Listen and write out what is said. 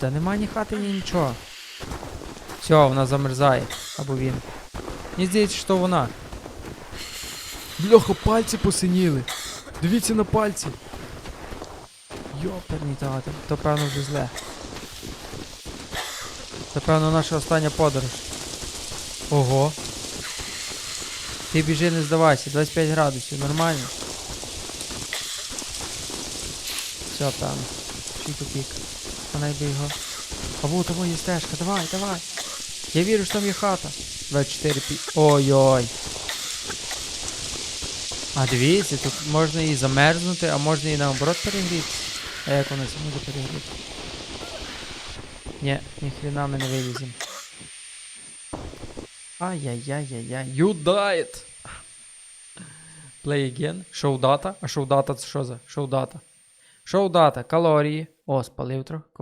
Та нема ні хати, ні нічого. Все, вона замерзає. Або він. Мені здається, що вона. Бляха, пальці посиніли. Дивіться на пальці. Йоперний театр. То певно вже зле. Це певно наша остання подорож. Ого. Ти біжи, не здавайся, 25 градусів, нормально. Все, певно. Чий тупік. А його. А вот того є стежка, давай, давай. Я вірю, що там є хата. 24 пі. Ой-ой. А дивіться, тут можна і замерзнути, а можна і наоборот перегрітися. А як воно це може перегріти? Ні, ніхрена ми не виліземо. Ай-яй-яй-яй-яй. You died! Play again. Show data. А show data це що за? Show data. Show data. Калорії. O, spalėjau trok